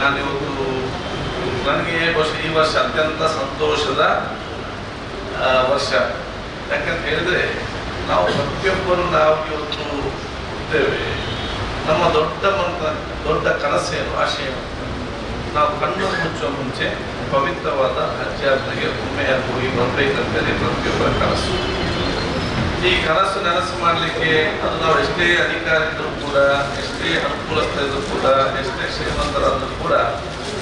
ನಾನಿವತ್ತು ನನಗೆ ವರ್ಷ, ಈ ವರ್ಷ ಅತ್ಯಂತ ಸಂತೋಷದ ವರ್ಷ. ಯಾಕಂತ ಹೇಳಿದ್ರೆ, ನಾವು ಪ್ರತಿಯೊಬ್ಬರು ನಾವು ಇವತ್ತು ಇದ್ದೇವೆ. ನಮ್ಮ ದೊಡ್ಡ ಮಂತ್ರ, ದೊಡ್ಡ ಕನಸೇನು ಆಶೆಯನ್ನು ನಾವು ಕಣ್ಣು ಮುಚ್ಚುವ ಮುಂಚೆ ಪವಿತ್ರವಾದ ಹಜ್ ಒಮ್ಮೆಯಾಗಿ ಒಮ್ಮೆಯ ಹೋಗಿ ಬರಬೇಕಂತೇಳಿ ಪ್ರತಿಯೊಬ್ಬರ ಕನಸು. ಈ ಕನಸು ನನಸು ಮಾಡಲಿಕ್ಕೆ ಅದು ನಾವು ಎಷ್ಟೇ ಅಧಿಕಾರಿಗಳು ಕೂಡ ಎಷ್ಟೇ ಅನುಕೂಲಸ್ಥರಿದ್ರು ಕೂಡ ಎಷ್ಟೇ ಶ್ರೀಮಂತರಾದರೂ ಕೂಡ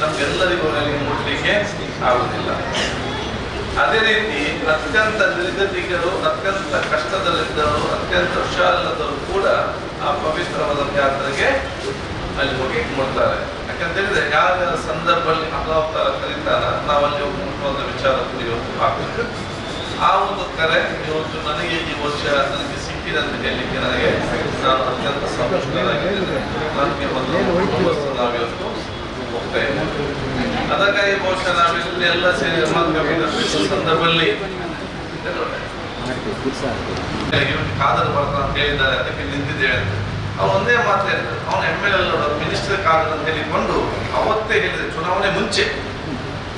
ನಮ್ಗೆಲ್ಲರಿಗೂ ಅಲ್ಲಿ ಮುಟ್ಲಿಕ್ಕೆ ಆಗುದಿಲ್ಲ. ಅದೇ ರೀತಿ ಅತ್ಯಂತ ನಿರ್ಗತಿಕರು ಅತ್ಯಂತ ಕಷ್ಟದಲ್ಲಿದ್ದರು ಅತ್ಯಂತ ಹುಷಾರಿಲ್ಲದವರು ಕೂಡ ಆ ಪವಿತ್ರವಾದ ಜಾತ್ರೆಗೆ ಅಲ್ಲಿ ಹೋಗಿ ಮುಟ್ತಾರೆ. ಯಾಕಂತ ಹೇಳಿದ್ರೆ ಯಾವ ಯಾವ ಸಂದರ್ಭದಲ್ಲಿ ಅಲ್ಲಾವತಾರ ಕರೀತಾರ, ನಾವಲ್ಲಿ ಹೋಗಿ ಮುಟ್ಟುವಂತ ವಿಚಾರ ಇವತ್ತು ಆ ಒಂದು ಕರೆ ಇವತ್ತು ನನಗೆ ಈ ವರ್ಷ ನನಗೆ ಅಂತ ಹೇಳಲಿಕ್ಕೆ ನನಗೆ ನಾನು ಅತ್ಯಂತ ನನಗೆ ಒಂದು ನಾವಿವತ್ತು ಹೋಗ್ತಾ ಅದಕ್ಕಾಗಿ ಬಹುಶಃ ನಾವಿಲ್ಲಿ ಎಲ್ಲ ಸೇರಿ ಸಂದರ್ಭದಲ್ಲಿ ಕಾದರ್ ಬರ್ತಾನೆ ಅಂತ ಹೇಳಿದ್ದಾರೆ, ಅದಕ್ಕೆ ನಿಂತಿದ್ದೇವೆ ಅವ್ರು ಒಂದೇ ಮಾತು ಹೇಳಿದ್ರು ಅವನು M L L minister Khader ಅಂತ ಹೇಳಿಕೊಂಡು ಅವತ್ತೇ ಹೇಳಿದೆ, ಚುನಾವಣೆ ಮುಂಚೆ.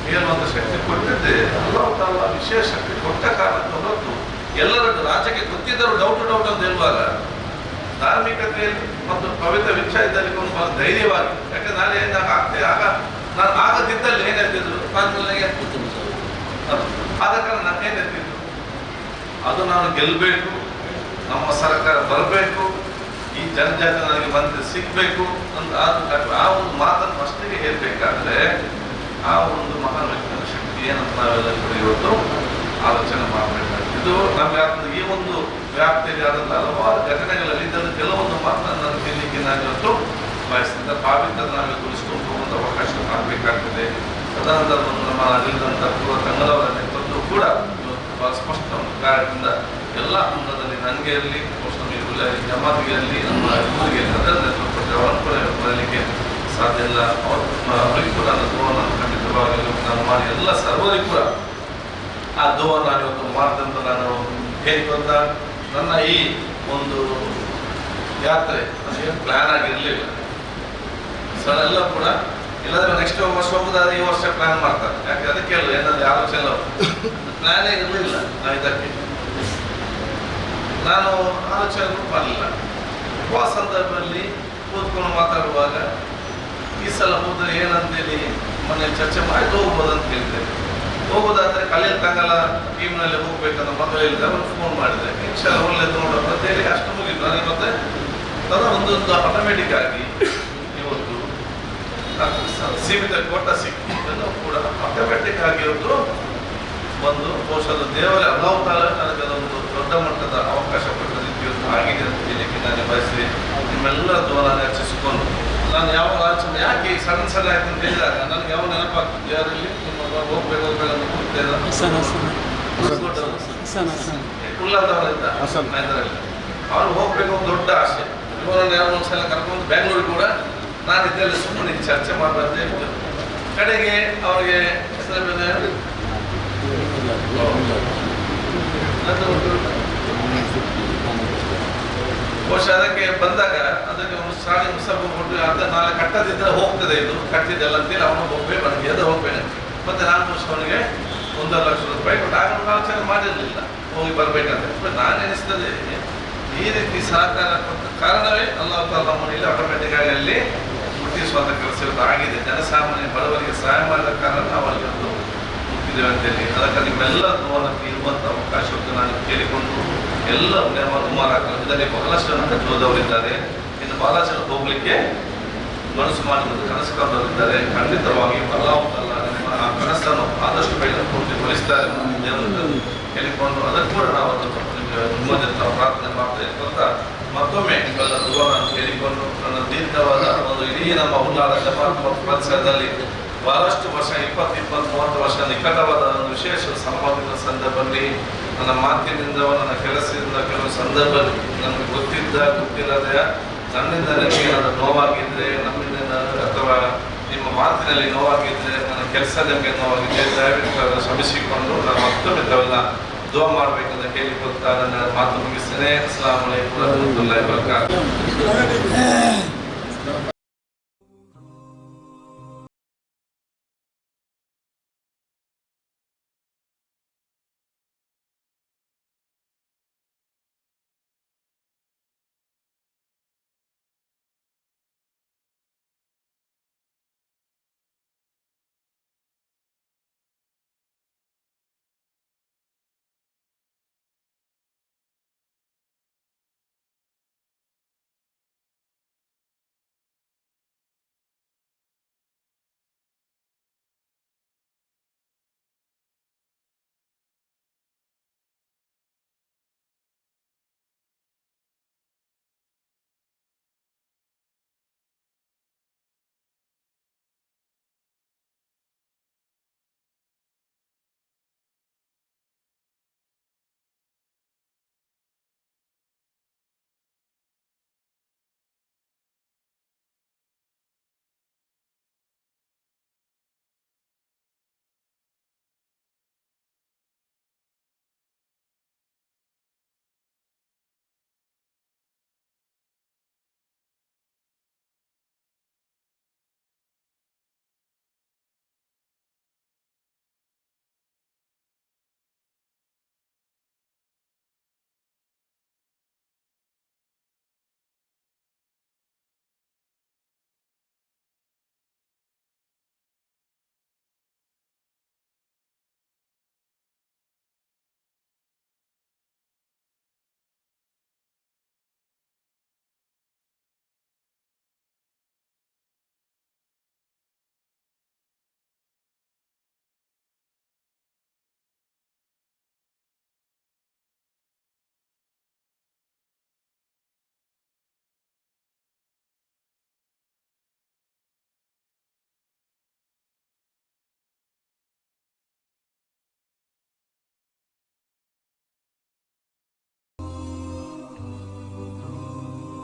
ಹೇಳುವಂತ ಶಕ್ತಿ ಕೊಟ್ಟಿದ್ದೆ. ಅಲ್ಲಾಹ್ ತಾಲ ವಿಶೇಷ ಶಕ್ತಿ ಕೊಟ್ಟ ಕಾರಣಕ್ಕೆ ಹೊರತು ಎಲ್ಲರದ್ದು ರಾಜ್ಯಕ್ಕೆ ಗೊತ್ತಿದ್ದರೂ ಡೌಟ್ ಡೌಟ್ ಅಂತ ಹೇಳುವಾಗ ಧಾರ್ಮಿಕತೆಯಲ್ಲಿ ಮತ್ತು ಪವಿತ್ರ ವಿಚ್ಛಾಯದಲ್ಲಿ ಒಂದು ಬಹಳ ಧೈರ್ಯವಾಗಿ ಯಾಕೆ ನಾನು ಏನಾಗ ಆಗ್ತೇ ಆಗ ನಾನು ಆಗದಿದ್ದಲ್ಲಿ ಏನ್ ಹೇಳ್ತಿದ್ರು ನಾನು ಆದ ಕಾರಣ ನಾನು ಏನ್ ಅದು ನಾನು ಗೆಲ್ಲಬೇಕು ನಮ್ಮ ಸರ್ಕಾರ ಬರಬೇಕು, ಈ ಜನಜಾತಿ ನನಗೆ ಬಂದು ಸಿಗಬೇಕು ಅಂತ ಆ ಒಂದು ಮಾತನ್ನು ಫಸ್ಟಿಗೆ ಹೇಳಬೇಕಾದ್ರೆ ಆ ಒಂದು ಮಹಾನ್ ವ್ಯಕ್ತಿಯ ಶಕ್ತಿ ಏನಂತ ನಾವೆಲ್ಲ ಕೂಡ ಇವತ್ತು ಆಲೋಚನೆ ಮಾಡಬೇಕಾಗ್ತದೆ ಇದು ನಮ್ಮ ಈ ಒಂದು ವ್ಯಾಪ್ತಿಯಲ್ಲಿ ಆದಂಥ ಹಲವಾರು ಘಟನೆಗಳಲ್ಲಿ ಇದನ್ನು ಕೆಲವೊಂದು ಮಾತ್ರ ನನ್ನ ಕೇಳಲಿಕ್ಕೆ ನಾನು ಇವತ್ತು ಬಯಸ್ತಿದ್ದ ಪಾವಿತ್ರ ನಾವು ಉಳಿಸ್ಕೊಂಡು ಹೋಗುವಂಥ ಅವಕಾಶ ಮಾಡಬೇಕಾಗ್ತದೆ ತದನಂತರ ಒಂದು ನಮ್ಮ ಅಲ್ಲಿದ್ದಂಥ ಪೂರ್ವ ತಂಗಲವರ ನೇತೃತ್ವ ಕೂಡ ಇವತ್ತು ಬಹಳ ಸ್ಪಷ್ಟ ಒಂದು ಕಾರ್ಯದಿಂದ ಎಲ್ಲ ಹಂತದಲ್ಲಿ ನನಗೆ ಇರಲಿ ಜಮಾತಿಗೆ ಇರಲಿ, ನಮ್ಮ ಊರಿಗೆ ಅದರ ಕೂಡ ಬರಲಿಕ್ಕೆ ಸಾಧ್ಯ ಇಲ್ಲ. ಅವರು ಕೂಡ ನನ್ನ ದೋವನ್ನು ಖಂಡಿತವಾಗಿ ನಾನು ಮಾಡಿ ಎಲ್ಲ ಸರ್ವರಿಗೂ ಕೂಡ ಆ ದೋವನ್ನು ನಾನು ಇವತ್ತು ಮಾಡ್ತಂತ ನಾನು ಹೇಳಿಕೊಂಡ ನನ್ನ ಈ ಒಂದು ಯಾತ್ರೆ ನನಗೆ ಪ್ಲ್ಯಾನ್ ಆಗಿರಲಿಲ್ಲ. ಸರ್ ಎಲ್ಲ ಕೂಡ ಇಲ್ಲಾಂದ್ರೆ ನೆಕ್ಸ್ಟ್ ವರ್ಷ ಹೋಗುದಾದ್ರೆ ಈ ವರ್ಷ ಪ್ಲಾನ್ ಮಾಡ್ತಾರೆ. ಯಾಕೆ? ಅದಕ್ಕೆ ಅಲ್ಲ ಏನಾದ್ರು ಆಲೋಚನೆ ಪ್ಲ್ಯಾನೇ ಇರಲಿಲ್ಲ ನಾನು ಇದಕ್ಕೆ. ನಾನು ಆಲೋಚನೆ ಮಾಡಲಿಲ್ಲ. ಆ ಸಂದರ್ಭದಲ್ಲಿ ಕೂತ್ಕೊಂಡು ಮಾತಾಡುವಾಗ, ಈ ಸಲ ಹೋದ್ರೆ ಏನಂತೇಳಿ ಮೊನ್ನೆ ಚರ್ಚೆ ಮಾಡಿ ಹೋಗ್ಬೋದಂತ ಅಂತ ಹೇಳಿದೆ ಹೋಗೋದಾದ್ರೆ ಕಲಿಯಲ್ ತಂಗಲ ಟೀಮ್ನಲ್ಲಿ ಹೋಗ್ಬೇಕಂತ ಮೊದಲು ಹೇಳಿದೆ ಅವ್ರು ಫೋನ್ ಮಾಡಿದೆ ಇನ್ಶಾಲ್ಲ ಒಳ್ಳೇದು ನೋಡೋಣ ಅಂತ ಹೇಳಿ ಅಷ್ಟು ಮುಗಿತು. ನನಗೆ ಮತ್ತೆ ತರ ಒಂದೊಂದು ಆಟೋಮೆಟಿಕ್ ಆಗಿ ಇವತ್ತು ಸೀಮಿತ ಕೋಟ ಸಿಕ್ಕಿದ್ದನ್ನು ಕೂಡ ಆಟೋಮೆಟಿಕ್ ಆಗಿ ಇವತ್ತು ಒಂದು ಬಹುಶಃ ದೇವರ ಕಾಲ ನನಗೆ ಅದೊಂದು ದೊಡ್ಡ ಮಟ್ಟದ ಅವಕಾಶ ಕೊಟ್ಟದಿದ್ದು ಇವತ್ತು ಆಗಿದೆ ಅಂತ ಹೇಳಲಿಕ್ಕೆ ನಾನು ಬಯಸಿ ನಿಮ್ಮೆಲ್ಲ ನಾನು ಹೆಚ್ಚಿಸಿಕೊಂಡು, ನಾನು ಯಾವ ಆಲೋಚನೆ ಯಾಕೆ ಸಣ್ಣ ಸಣ್ಣ ಆಯ್ತು ಅಂತ ಹೇಳಿದಾಗ ನನಗೆ ಯಾವ ನೆನಪಾಗ್ತದೆ ಯಾರಲ್ಲಿ? ನಿಮ್ಮ ಹೋಗ್ಬೇಕು ಹೋಗ್ಬೇಕು ಹಸನ್ ಹಸನ್. ಹಸನ್. ಉಳ್ಳಾದವರಿದ್ದ ಅವ್ರು ಹೋಗ್ಬೇಕು ದೊಡ್ಡ ಆಸೆ. ಇವರನ್ನು ಒಂದು ಒಂದ್ಸಲ ಕರ್ಕೊಂಡು ಬೆಂಗಳೂರು ಕೂಡ ನಾನು ಇದ್ದಲ್ಲಿ ಸುಮ್ಮನೆ ಚರ್ಚೆ ಮಾಡಬಾರ್ದು ಕಡೆಗೆ ಅವ್ರಿಗೆ ಹೆಸರು ಬಹುಶಃ ಅದಕ್ಕೆ ಬಂದಾಗ ಅದಕ್ಕೆ ಒಂದು ಸಾರಿ ಮುಸಬ್ಬ ಕೊಟ್ಟು ಅರ್ಧ ನಾಳೆ ಕಟ್ಟದಿದ್ದರೆ ಹೋಗ್ತದೆ ಇದು. ಕಟ್ಟಿದ್ದೆಲ್ಲ ಅಂತೇಳಿ ಅವನು ಹೋಗ್ಬೇಕು ನನಗೆ ಎದ್ದು ಹೋಗ್ಬೇಕು ಮತ್ತೆ ನಾನು ಅವನಿಗೆ ಒಂದೂವರೆ ಲಕ್ಷ ರೂಪಾಯಿ ಬಟ್ ಆಗ ಒಂದು ಆಲೋಚನೆ ಮಾಡಿರಲಿಲ್ಲ. ಹೋಗಿ ಬರಬೇಕಂತ. ನಾನು ಎನಿಸ್ತದೆ ಈ ರೀತಿ ಸಹಕಾರ ಕೊಟ್ಟ ಕಾರಣವೇ ಅಲ್ಲ ನಮ್ಮನ್ನು ಇಲ್ಲಿ ಆಟೋಮೆಟಿಕ್ ಆಗಿ ಅಲ್ಲಿ ಮುಟ್ಟಿಸುವಂಥ ಕೆಲಸ ಆಗಿದೆ. ಜನಸಾಮಾನ್ಯ ಬಡವರಿಗೆ ಸಹಾಯ ಮಾಡಿದ ಕಾರಣ ನಾವು ಅಲ್ಲಿ ಒಂದು ಮುಟ್ಟಿದ್ದೇವೆ ಅಂತೇಳಿ. ಅದಕ್ಕೆ ನಿಮ್ಮೆಲ್ಲ ನೋವನ್ನು ಇರುವಂಥ ಅವಕಾಶವನ್ನು ನಾನು ಕೇಳಿಕೊಂಡು ಎಲ್ಲ ನಮ್ಮ ಕುಮಾರ ಇದರಲ್ಲಿ ಬಹಳಷ್ಟು ಜನ ಕಟ್ಟುವುದವರಿದ್ದಾರೆ. ಇನ್ನು ಬಹಳಷ್ಟು ಹೋಗ್ಲಿಕ್ಕೆ ಮನಸ್ಸು ಮಾಡಿಕೊಂಡು ಕನಸು ಕಂಡವರಿದ್ದಾರೆ ಖಂಡಿತವಾಗಿ ಬಲಾವಲ್ಲ ನಿಮ್ಮ ಆ ಕನಸನ್ನು ಆದಷ್ಟು ಬೇಗ ಪೂರ್ತಿಗೊಳಿಸ್ತಾರೆ ಕೇಳಿಕೊಂಡು ಅದಕ್ಕೂ ನಾವು ನಿಮಗೆ ಪ್ರಾರ್ಥನೆ ಮಾಡ್ತಾ ಇರ್ತಂತ ಮತ್ತೊಮ್ಮೆ ನಿಮ್ಮೆಲ್ಲ ದುವಾವನ್ನು ಕೇಳಿಕೊಂಡು ನನ್ನ ದೀರ್ಘವಾದ ಒಂದು ಇಡೀ ನಮ್ಮ ಮತ್ತು ಪರಿಸರದಲ್ಲಿ ಬಹಳಷ್ಟು ವರ್ಷ, ಇಪ್ಪತ್ತು ಇಪ್ಪತ್ತು ಮೂವತ್ತು ವರ್ಷ ನಿಕಟವಾದ ಒಂದು ವಿಶೇಷ ಸಂಬಂಧದ ಸಂದರ್ಭದಲ್ಲಿ ನನ್ನ ಮಾತಿನಿಂದ, ನನ್ನ ಕೆಲಸದಿಂದ ಕೆಲವು ಸಂದರ್ಭದಲ್ಲಿ ನನಗೆ ಗೊತ್ತಿದ್ದ, ಗೊತ್ತಿಲ್ಲದೆ ನನ್ನಿಂದ ನಿಮಗೆ ಏನಾದರೂ ನೋವಾಗಿದ್ರೆ, ನಮ್ಮಿಂದ ಅಥವಾ ನಿಮ್ಮ ಮಾತಿನಲ್ಲಿ ನೋವಾಗಿದ್ರೆ ನನ್ನ ಕೆಲಸ ನಿಮಗೆ ಅದನ್ನು ಶ್ರಮಿಸಿಕೊಂಡು ನಾನು ಮತ್ತೊಮ್ಮೆ ತಾವೆಲ್ಲ ದುವಾ ಮಾಡಬೇಕಂತ ಕೇಳಿಕೊಳ್ತಾ ನನ್ನ ಮಾತು ಮುಗಿಸ್ತೇನೆ. ಅಸ್ಲಾಂ ವರಹಮತುಲ್ಲಾಹಿ ವಬರಕಾತುಹು